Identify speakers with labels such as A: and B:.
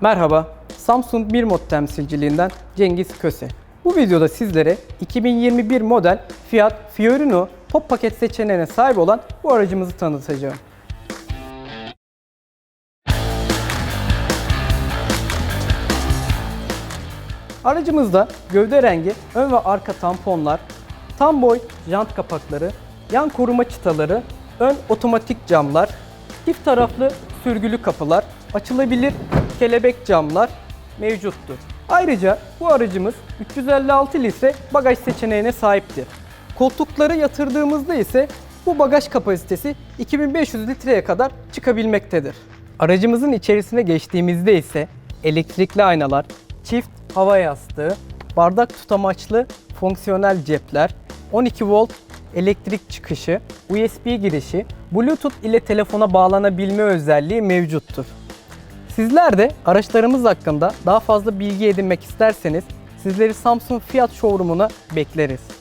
A: Merhaba, Samsung Bir Mod temsilciliğinden Cengiz Köse. Bu videoda sizlere 2021 model Fiat Fiorino top paket seçeneğine sahip olan bu aracımızı tanıtacağım. Aracımızda gövde rengi, ön ve arka tamponlar, tam boy jant kapakları, yan koruma çıtaları, ön otomatik camlar, çift taraflı sürgülü kapılar, açılabilir kelebek camlar mevcuttur. Ayrıca bu aracımız 356 litre bagaj seçeneğine sahiptir. Koltukları yatırdığımızda ise bu bagaj kapasitesi 2500 litreye kadar çıkabilmektedir. Aracımızın içerisine geçtiğimizde ise elektrikli aynalar, çift hava yastığı, bardak tutamaçlı fonksiyonel cepler, 12 volt elektrik çıkışı, USB girişi, Bluetooth ile telefona bağlanabilme özelliği mevcuttur. Sizler de araçlarımız hakkında daha fazla bilgi edinmek isterseniz sizleri Samsung Fiyat Showroom'una bekleriz.